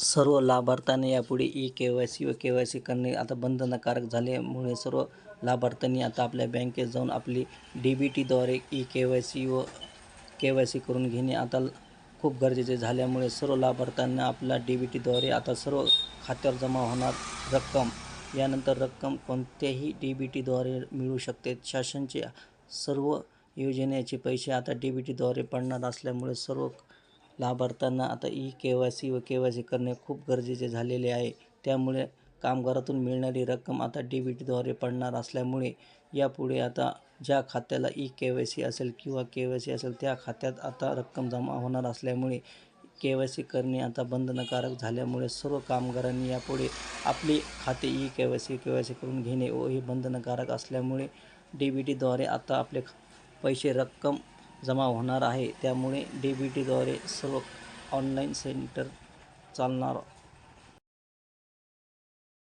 सर्व लाभार्थ्यांना यापुढे ई के वाय सी व के वाय सी करणे आता बंधनकारक झाल्यामुळे सर्व लाभार्थ्यांनी आता आपल्या बँकेत जाऊन आपली डी बी टीद्वारे ई के वाय सी व के वाय सी करून घेणे आता खूप गरजेचे झाल्यामुळे सर्व लाभार्थ्यांना आपला डी बी टीद्वारे आता सर्व खात्यावर जमा होणार रक्कम. यानंतर रक्कम कोणत्याही डी बी टीद्वारे मिळू शकते. शासनचे सर्व योजनेचे पैसे आता डी बी टीद्वारे पडणार असल्यामुळे सर्व लाभार्थ्यांना आता ई के वाय सी व के वाय सी करणे खूप गरजेचे झालेले आहे. त्यामुळे कामगारातून मिळणारी रक्कम आता डी बी टीद्वारे पडणार असल्यामुळे यापुढे आता ज्या खात्याला ई के वाय सी असेल किंवा के वाय सी असेल त्या खात्यात आता रक्कम जमा होणार असल्यामुळे के वाय सी करणे आता बंधनकारक झाल्यामुळे सर्व कामगारांनी यापुढे आपली खाते E K Y C K Y C करून घेणे व हे बंधनकारक असल्यामुळे डी बी टीद्वारे आता आपले पैसे रक्कम जमा होणार आहे. त्यामुळे डी बी टीद्वारे सर्व ऑनलाईन सेंटर चालणार